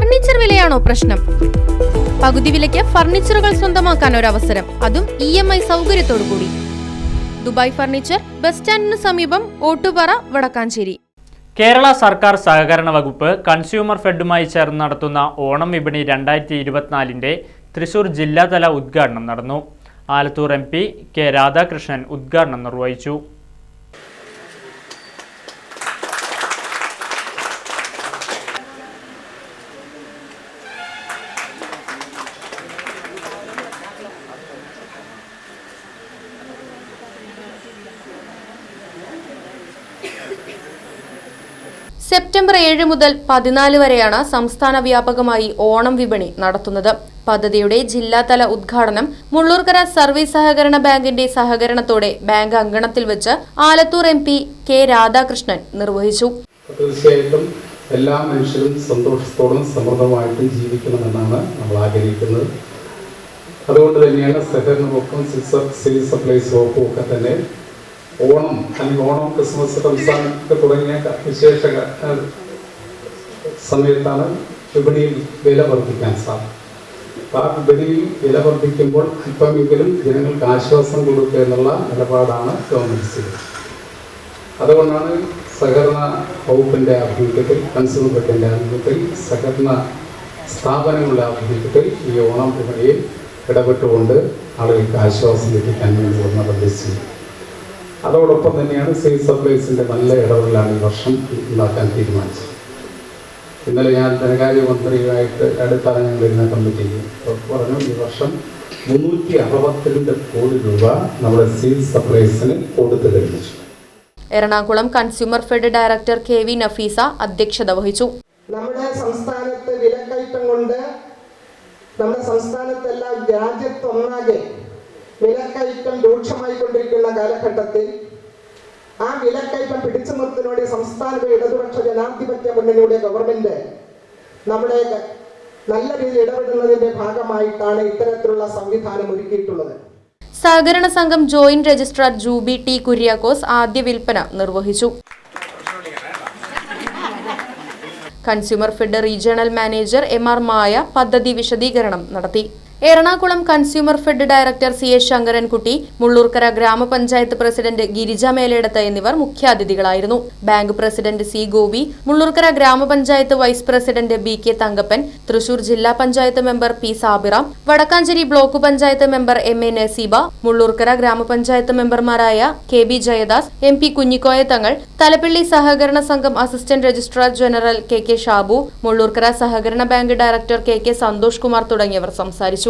Furniture വിലയാണോ പ്രശ്നം? പകുതി വിലയ്ക്ക് ഫർണിച്ചറുകൾ സ്വന്തമാക്കാൻ ഒരു അവസരം അതും ഇ എം ഐ സൗകര്യത്തോടു കൂടി ദുബായ് ഫർണിച്ചർ ബസ് സ്റ്റാൻഡിന് സമീപം ഓട്ടുപാറ വടക്കാഞ്ചേരി. കേരള സർക്കാർ സഹകരണ വകുപ്പ് കൺസ്യൂമർ ഫെഡുമായി ചേർന്ന് നടത്തുന്ന ഓണം വിപണി രണ്ടായിരത്തി ഇരുപത്തിനാലിന്റെ തൃശൂർ ജില്ലാതല ഉദ്ഘാടനം നടന്നു. Alathur M P K Radhakrishnan ഉദ്ഘാടനം നിർവഹിച്ചു. സെപ്റ്റംബർ ഏഴ് മുതൽ പതിനാല് വരെയാണ് സംസ്ഥാന വ്യാപകമായി ഓണം വിപണി നടത്തുന്നത്. പദ്ധതിയുടെ ജില്ലാതല ഉദ്ഘാടനം മുള്ളൂർക്കര സർവീസ് സഹകരണ ബാങ്കിന്റെ സഹകരണത്തോടെ ബാങ്ക് അങ്കണത്തിൽ വെച്ച് Alathur M P K Radhakrishnan നിർവഹിച്ചു. തീർച്ചയായിട്ടും എല്ലാ മനുഷ്യരും സന്തോഷത്തോടും സമൃദ്ധമായിട്ടും ജീവിക്കണമെന്നാണ് നമ്മൾ ആഗ്രഹിക്കുന്നത്. അതുകൊണ്ട് തന്നെയാണ് സഹകരണ വകുപ്പും സിവിൽ സപ്ലൈസ് വകുപ്പും ഒക്കെ തന്നെ ഓണം അല്ലെങ്കിൽ ഓണം ക്രിസ്മസ് റംസാൻ ഒക്കെ തുടങ്ങിയ വിശേഷ സമയത്താണ് വിപണിയിൽ വില വർദ്ധിക്കാൻ അപ്പോൾ ആ വിപണിയിൽ വില വർദ്ധിക്കുമ്പോൾ അല്പമെങ്കിലും ജനങ്ങൾക്ക് ആശ്വാസം കൊടുക്കുക എന്നുള്ള നിലപാടാണ് ഗവൺമെന്റ് സ്വീകരിച്ചത്. അതുകൊണ്ടാണ് സഹകരണ വകുപ്പിന്റെ ആഭിമുഖ്യത്തിൽ കൺസ്യൂമർ ഫെഡിന്റെ ആഭിമുഖ്യത്തിൽ സഹകരണ സ്ഥാപനങ്ങളുടെ ആഭിമുഖ്യത്തിൽ ഈ ഓണം വിപണിയിൽ ഇടപെട്ടുകൊണ്ട് ആളുകൾക്ക് ആശ്വാസം ലഭിക്കാൻ വേണ്ടി പദ്ധതി അതോടൊപ്പം തന്നെയാണ് സേവ് സപ്ലൈസിന്റെ നല്ല ഇടപെടലാണ് ഈ വർഷം ഉണ്ടാക്കാൻ തീരുമാനിച്ചത്. ഇന്നലെ ഞാൻ ധനകാര്യ മന്ത്രിയുമായിട്ട് അടുത്താണ് ഞങ്ങൾ ഇരുന്ന കമ്മിറ്റിയിൽ പറഞ്ഞു ഈ വർഷം മുന്നൂറ്റി അറുപത്തിരണ്ട് കോടി രൂപ നമ്മുടെ സിവിൽ സപ്ലൈസിന് കൊടുത്തു കഴിഞ്ഞു Ernakulam consumer fed director K V Nafeesa അധ്യക്ഷത വഹിച്ചു. നമ്മുടെ സംസ്ഥാനത്ത് വിലക്കയറ്റം കൊണ്ട് നമ്മുടെ സംസ്ഥാനത്തെല്ലാം രാജ്യത്തൊന്നാകെ വിലക്കയറ്റം രൂക്ഷമായി കൊണ്ടിരിക്കുന്ന കാലഘട്ടത്തിൽ ആ വിലക്കയറ്റം പിടിച്ചു നിർത്തുന്നതിലൂടെ സംസ്ഥാനത്തെ ഇടതുപക്ഷ ജനാധിപത്യ മുന്നണിയുടെ ഗവൺമെന്റ് നമ്മുടെ നല്ല രീതിയിൽ ഇടപെടുന്നതിന്റെ ഭാഗമായിട്ടാണ് ഇത്തരത്തിലുള്ള സംവിധാനം ഒരുക്കിയിട്ടുള്ളത്. സഹകരണ സംഘം joint registrar Jubi T Kuriakose ആദ്യ വിൽപ്പന നിർവഹിച്ചു. Consumer fed regional manager M R Maya പദ്ധതി വിശദീകരണം നടത്തി. Ernakulam consumer fed director C S Sankarankutty Mullurkara grama panchayat president Girija Meledath എന്നിവർ മുഖ്യാതിഥികളായിരുന്നു. Bank president C Gopi Mullurkara grama panchayat vice president B K Thankappan Thrissur ജില്ലാ panchayat member P Sabira Wadakkanchery block panchayat member M A Naseeba Mullurkara grama panchayat മെമ്പർമാരായ K B Jayadas M P Kunhikoya Thangal Thalappilly സഹകരണ സംഘം assistant registrar general K K Shabu Mullurkara സഹകരണ bank director K K Santhosh Kumar തുടങ്ങിയവർ സംസാരിച്ചു.